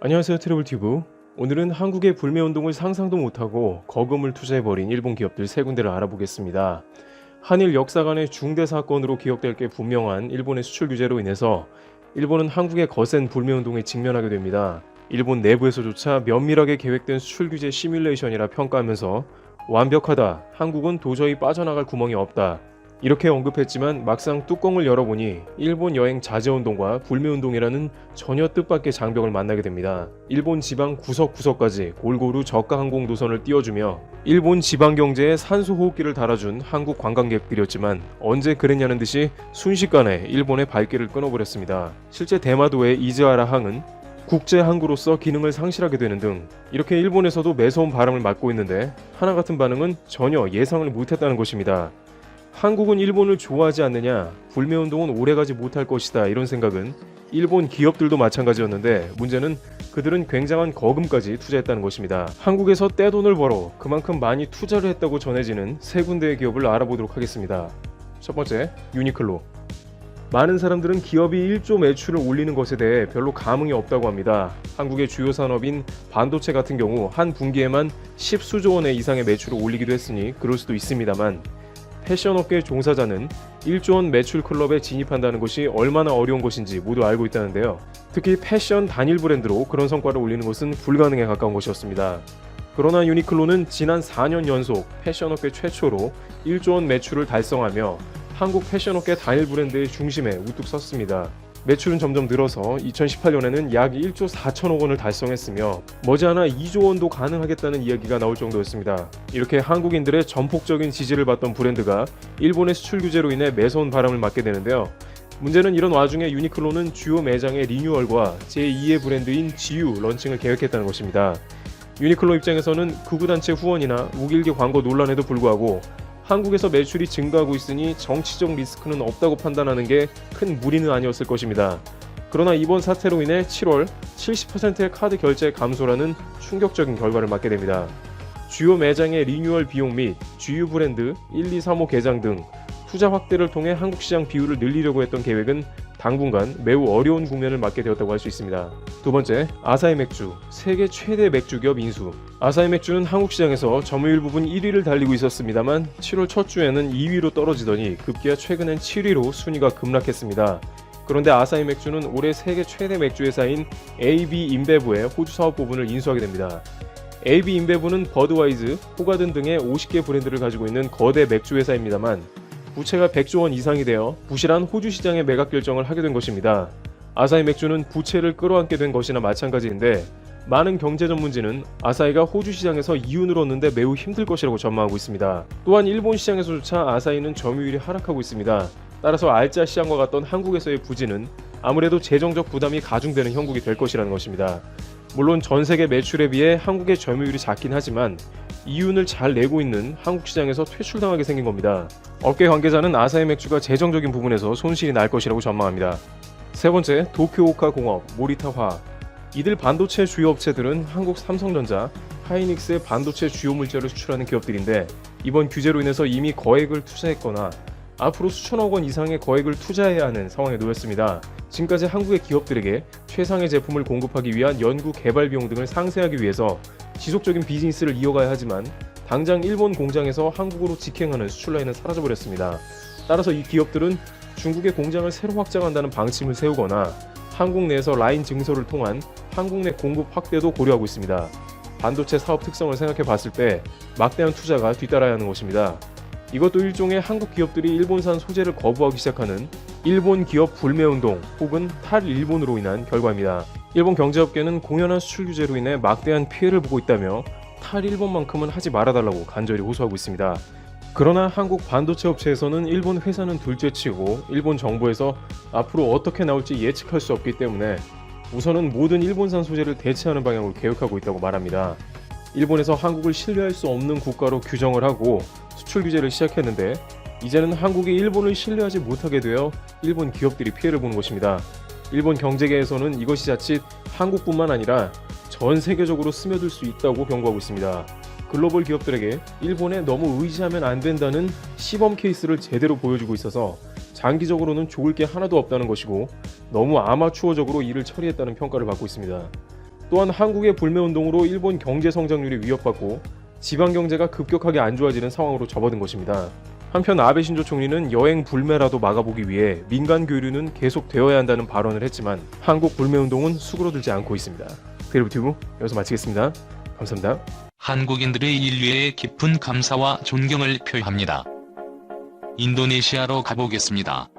안녕하세요 트래블튜브 오늘은 한국의 불매운동을 상상도 못하고 거금을 투자해버린 일본 기업들 세 군데를 알아보겠습니다. 한일 역사 간의 중대 사건으로 기억될 게 분명한 일본의 수출 규제로 인해서 일본은 한국의 거센 불매운동에 직면하게 됩니다. 일본 내부에서조차 면밀하게 계획된 수출 규제 시뮬레이션이라 평가하면서 완벽하다, 한국은 도저히 빠져나갈 구멍이 없다, 이렇게 언급했지만 막상 뚜껑을 열어보니 일본 여행 자제운동과 불매운동이라는 전혀 뜻밖의 장벽을 만나게 됩니다. 일본 지방 구석구석까지 골고루 저가 항공 노선을 띄워주며 일본 지방 경제에 산소 호흡기를 달아준 한국 관광객들이었지만 언제 그랬냐는 듯이 순식간에 일본의 발길을 끊어버렸습니다. 실제 대마도의 이즈하라 항은 국제 항구로서 기능을 상실하게 되는 등 이렇게 일본에서도 매서운 바람을 맞고 있는데 하나 같은 반응은 전혀 예상을 못했다는 것입니다. 한국은 일본을 좋아하지 않느냐, 불매운동은 오래가지 못할 것이다 이런 생각은 일본 기업들도 마찬가지였는데 문제는 그들은 굉장한 거금까지 투자했다는 것입니다. 한국에서 떼돈을 벌어 그만큼 많이 투자를 했다고 전해지는 세 군데의 기업을 알아보도록 하겠습니다. 첫 번째, 유니클로. 많은 사람들은 기업이 1조 매출을 올리는 것에 대해 별로 감흥이 없다고 합니다. 한국의 주요 산업인 반도체 같은 경우 한 분기에만 10수조 원의 이상의 매출을 올리기도 했으니 그럴 수도 있습니다만 패션업계 종사자는 1조 원 매출 클럽에 진입한다는 것이 얼마나 어려운 것인지 모두 알고 있다는데요. 특히 패션 단일 브랜드로 그런 성과를 올리는 것은 불가능에 가까운 것이었습니다. 그러나 유니클로는 지난 4년 연속 패션업계 최초로 1조 원 매출을 달성하며 한국 패션업계 단일 브랜드의 중심에 우뚝 섰습니다. 매출은 점점 늘어서 2018년에는 약 1조 4천억 원을 달성했으며 머지않아 2조 원도 가능하겠다는 이야기가 나올 정도였습니다. 이렇게 한국인들의 전폭적인 지지를 받던 브랜드가 일본의 수출 규제로 인해 매서운 바람을 맞게 되는데요. 문제는 이런 와중에 유니클로는 주요 매장의 리뉴얼과 제2의 브랜드인 GU 런칭을 계획했다는 것입니다. 유니클로 입장에서는 극우단체 후원이나 우길기 광고 논란에도 불구하고 한국에서 매출이 증가하고 있으니 정치적 리스크는 없다고 판단하는 게 큰 무리는 아니었을 것입니다. 그러나 이번 사태로 인해 7월 70%의 카드 결제 감소라는 충격적인 결과를 맞게 됩니다. 주요 매장의 리뉴얼 비용 및 주유 브랜드 1, 2, 3호 개장 등 투자 확대를 통해 한국 시장 비율을 늘리려고 했던 계획은 당분간 매우 어려운 국면을 맞게 되었다고 할 수 있습니다. 두 번째, 아사히 맥주, 세계 최대 맥주 기업 인수. 아사히 맥주는 한국 시장에서 점유율 부분 1위를 달리고 있었습니다만 7월 첫 주에는 2위로 떨어지더니 급기야 최근엔 7위로 순위가 급락했습니다. 그런데 아사히 맥주는 올해 세계 최대 맥주 회사인 AB 인베브의 호주 사업 부분을 인수하게 됩니다. AB 인베브는 버드와이즈, 호가든 등의 50개 브랜드를 가지고 있는 거대 맥주 회사입니다만 부채가 100조 원 이상이 되어 부실한 호주 시장의 매각 결정을 하게 된 것입니다. 아사히 맥주는 부채를 끌어안게 된 것이나 마찬가지인데 많은 경제 전문지는 아사히가 호주 시장에서 이윤을 얻는데 매우 힘들 것이라고 전망하고 있습니다. 또한 일본 시장에서조차 아사히는 점유율이 하락하고 있습니다. 따라서 알짜 시장과 같던 한국에서의 부진은 아무래도 재정적 부담이 가중되는 형국이 될 것이라는 것입니다. 물론 전 세계 매출에 비해 한국의 점유율이 작긴 하지만 이윤을 잘 내고 있는 한국 시장에서 퇴출당하게 생긴 겁니다. 업계 관계자는 아사히 맥주가 재정적인 부분에서 손실이 날 것이라고 전망합니다. 세 번째, 도쿄오카 공업, 모리타화. 이들 반도체 주요 업체들은 한국 삼성전자, 하이닉스의 반도체 주요 물자를 수출하는 기업들인데 이번 규제로 인해서 이미 거액을 투자했거나 앞으로 수천억 원 이상의 거액을 투자해야 하는 상황에 놓였습니다. 지금까지 한국의 기업들에게 최상의 제품을 공급하기 위한 연구 개발 비용 등을 상쇄하기 위해서 지속적인 비즈니스를 이어가야 하지만 당장 일본 공장에서 한국으로 직행하는 수출 라인은 사라져버렸습니다. 따라서 이 기업들은 중국의 공장을 새로 확장한다는 방침을 세우거나 한국 내에서 라인 증설을 통한 한국 내 공급 확대도 고려하고 있습니다. 반도체 사업 특성을 생각해 봤을 때 막대한 투자가 뒤따라야 하는 것입니다. 이것도 일종의 한국 기업들이 일본산 소재를 거부하기 시작하는 일본 기업 불매운동 혹은 탈일본으로 인한 결과입니다. 일본 경제업계는 공연한 수출 규제로 인해 막대한 피해를 보고 있다며 탈일본만큼은 하지 말아달라고 간절히 호소하고 있습니다. 그러나 한국 반도체 업체에서는 일본 회사는 둘째치고 일본 정부에서 앞으로 어떻게 나올지 예측할 수 없기 때문에 우선은 모든 일본산 소재를 대체하는 방향으로 계획하고 있다고 말합니다. 일본에서 한국을 신뢰할 수 없는 국가로 규정을 하고 수출 규제를 시작했는데 이제는 한국이 일본을 신뢰하지 못하게 되어 일본 기업들이 피해를 보는 것입니다. 일본 경제계에서는 이것이 자칫 한국뿐만 아니라 전 세계적으로 스며들 수 있다고 경고하고 있습니다. 글로벌 기업들에게 일본에 너무 의지하면 안 된다는 시범 케이스를 제대로 보여주고 있어서 장기적으로는 좋을 게 하나도 없다는 것이고 너무 아마추어적으로 일을 처리했다는 평가를 받고 있습니다. 또한 한국의 불매운동으로 일본 경제 성장률이 위협받고 지방 경제가 급격하게 안 좋아지는 상황으로 접어든 것입니다. 한편 아베 신조 총리는 여행 불매라도 막아보기 위해 민간 교류는 계속되어야 한다는 발언을 했지만 한국 불매운동은 수그러들지 않고 있습니다. 그리브티브 여기서 마치겠습니다. 감사합니다. 한국인들의 인류에 깊은 감사와 존경을 표합니다. 인도네시아로 가보겠습니다.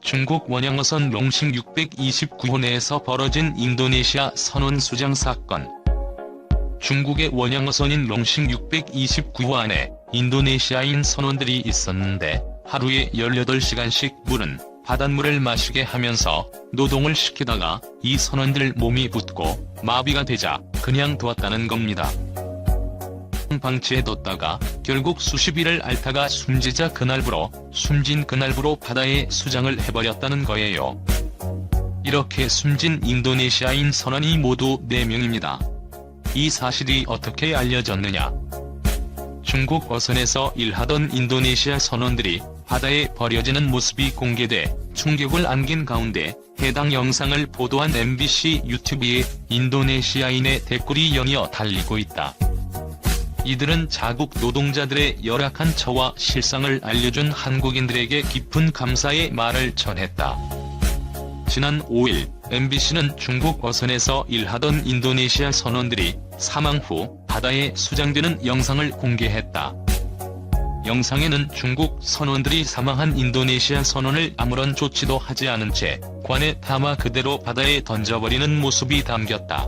중국 원양어선 롱싱 629호 내에서 벌어진 인도네시아 선원 수장 사건. 중국의 원양어선인 롱싱 629호 안에 인도네시아인 선원들이 있었는데 하루에 18시간씩 물은 바닷물을 마시게 하면서 노동을 시키다가 이 선원들 몸이 붓고 마비가 되자 그냥 두었다는 겁니다. 방치해뒀다가 결국 수십일을 앓다가 숨지자 그날부로 숨진 그날부로 바다에 수장을 해버렸다는 거예요. 이렇게 숨진 인도네시아인 선원이 모두 4명입니다. 이 사실이 어떻게 알려졌느냐? 중국 어선에서 일하던 인도네시아 선원들이 바다에 버려지는 모습이 공개돼 충격을 안긴 가운데 해당 영상을 보도한 MBC 유튜브에 인도네시아인의 댓글이 연이어 달리고 있다. 이들은 자국 노동자들의 열악한 처와 실상을 알려준 한국인들에게 깊은 감사의 말을 전했다. 지난 5일 MBC는 중국 어선에서 일하던 인도네시아 선원들이 사망 후 바다에 수장되는 영상을 공개했다. 영상에는 중국 선원들이 사망한 인도네시아 선원을 아무런 조치도 하지 않은 채 관에 담아 그대로 바다에 던져버리는 모습이 담겼다.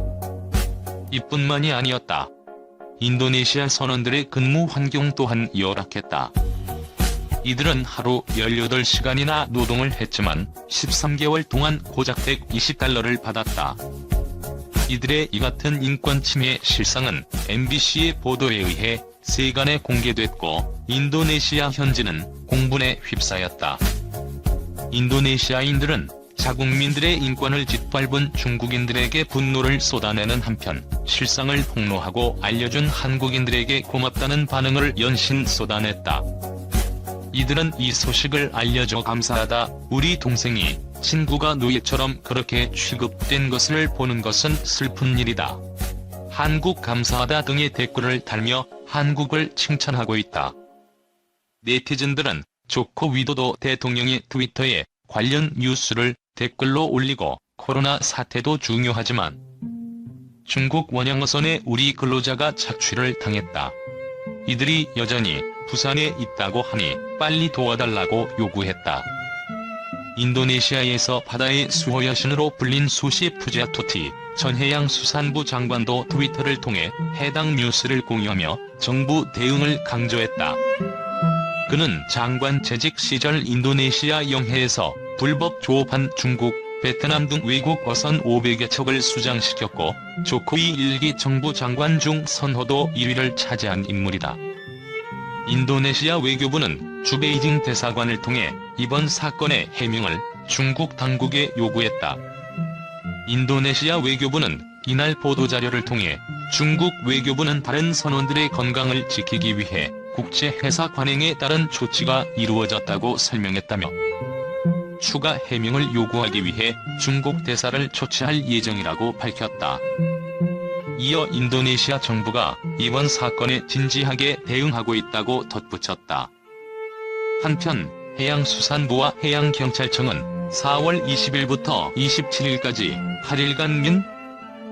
이뿐만이 아니었다. 인도네시아 선원들의 근무 환경 또한 열악했다. 이들은 하루 18시간이나 노동을 했지만 13개월 동안 고작 120달러를 받았다. 이들의 이 같은 인권 침해 실상은 MBC의 보도에 의해 세간에 공개됐고 인도네시아 현지는 공분에 휩싸였다. 인도네시아인들은 자국민들의 인권을 짓밟은 중국인들에게 분노를 쏟아내는 한편 실상을 폭로하고 알려준 한국인들에게 고맙다는 반응을 연신 쏟아냈다. 이들은 이 소식을 알려줘 감사하다. 우리 동생이 친구가 노예처럼 그렇게 취급된 것을 보는 것은 슬픈 일이다. 한국 감사하다 등의 댓글을 달며 한국을 칭찬하고 있다. 네티즌들은 조코 위도도 대통령이 트위터에 관련 뉴스를 댓글로 올리고 코로나 사태도 중요하지만 중국 원양어선에 우리 근로자가 착취를 당했다. 이들이 여전히 부산에 있다고 하니 빨리 도와달라고 요구했다. 인도네시아에서 바다의 수호 여신으로 불린 수시 푸자토티 전 해양 수산부 장관도 트위터를 통해 해당 뉴스를 공유하며 정부 대응을 강조했다. 그는 장관 재직 시절 인도네시아 영해에서 불법 조업한 중국, 베트남 등 외국 어선 500여 척을 수장시켰고 조코이 일기 정부 장관 중 선호도 1위를 차지한 인물이다. 인도네시아 외교부는 주베이징 대사관을 통해 이번 사건의 해명을 중국 당국에 요구했다. 인도네시아 외교부는 이날 보도자료를 통해 중국 외교부는 다른 선원들의 건강을 지키기 위해 국제 회사 관행에 따른 조치가 이루어졌다고 설명했다며 추가 해명을 요구하기 위해 중국 대사를 초치할 예정이라고 밝혔다. 이어 인도네시아 정부가 이번 사건에 진지하게 대응하고 있다고 덧붙였다. 한편 해양수산부와 해양경찰청은 4월 20일부터 27일까지 8일간 민,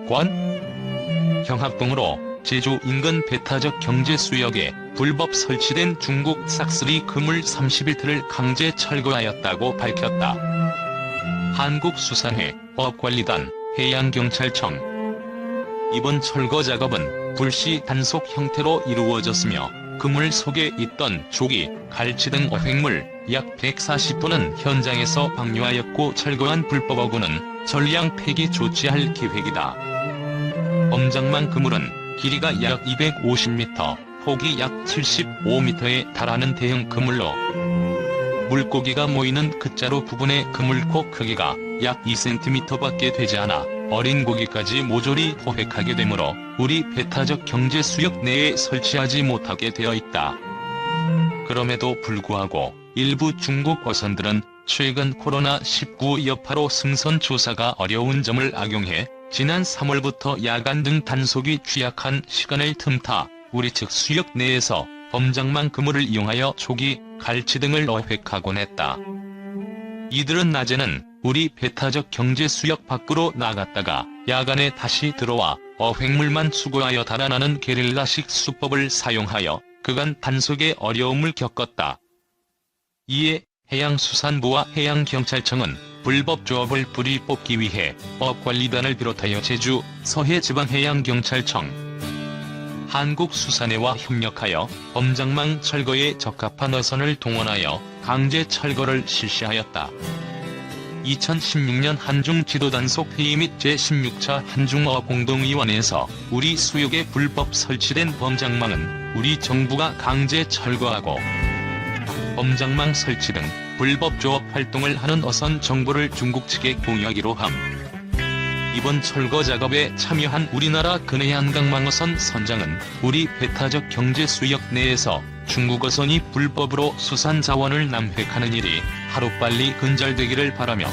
관, 경합동으로 제주 인근 배타적 경제 수역에 불법 설치된 중국 싹쓸이 그물 31트를 강제 철거하였다고 밝혔다. 한국수산회, 업관리단, 해양경찰청 이번 철거 작업은 불시 단속 형태로 이루어졌으며 그물 속에 있던 조기, 갈치 등 어획물 약 140톤은 현장에서 방류하였고 철거한 불법 어구는 전량 폐기 조치할 계획이다. 엄장만 그물은 길이가 약 250m, 폭이 약 75m에 달하는 대형 그물로 물고기가 모이는 끝자루 부분의 그물코 크기가 약 2cm밖에 되지 않아 어린 고기까지 모조리 포획하게 되므로 우리 배타적 경제 수역 내에 설치하지 못하게 되어 있다. 그럼에도 불구하고 일부 중국 어선들은 최근 코로나19 여파로 승선 조사가 어려운 점을 악용해 지난 3월부터 야간 등 단속이 취약한 시간을 틈타 우리 측 수역 내에서 범장망 그물을 이용하여 조기, 갈치 등을 어획하곤 했다. 이들은 낮에는 우리 배타적 경제 수역 밖으로 나갔다가 야간에 다시 들어와 어획물만 수거하여 달아나는 게릴라식 수법을 사용하여 그간 단속에 어려움을 겪었다. 이에 해양수산부와 해양경찰청은 불법 조업을 뿌리 뽑기 위해 법관리단을 비롯하여 제주, 서해지방해양경찰청, 한국수산회와 협력하여 범장망 철거에 적합한 어선을 동원하여 강제 철거를 실시하였다. 2016년 한중 지도단속 회의 및 제16차 한중어 공동위원회에서 우리 수역에 불법 설치된 범장망은 우리 정부가 강제 철거하고 범장망 설치 등 불법 조업 활동을 하는 어선 정보를 중국 측에 공유하기로 함. 이번 철거 작업에 참여한 우리나라 근해안강망어선 선장은 우리 배타적 경제 수역 내에서 중국 어선이 불법으로 수산 자원을 남획하는 일이 하루빨리 근절되기를 바라며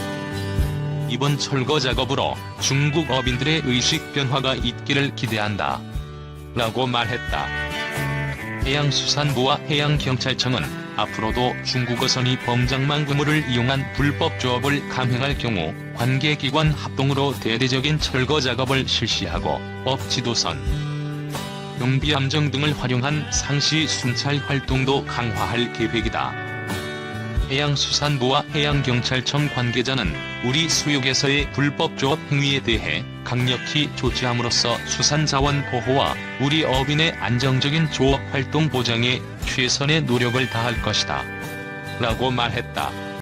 이번 철거 작업으로 중국 어민들의 의식 변화가 있기를 기대한다. 라고 말했다. 해양수산부와 해양경찰청은 앞으로도 중국 어선이 범장망 그물을 이용한 불법 조업을 감행할 경우 관계기관 합동으로 대대적인 철거 작업을 실시하고 법지도선, 용비함정 등을 활용한 상시 순찰 활동도 강화할 계획이다. 해양수산부와 해양경찰청 관계자는 우리 수역에서의 불법 조업 행위에 대해 강력히 조치함으로써 수산자원 보호와 우리 어민의 안정적인 조업 활동 보장에 최선의 노력을 다할 것이다. 라고 말했다.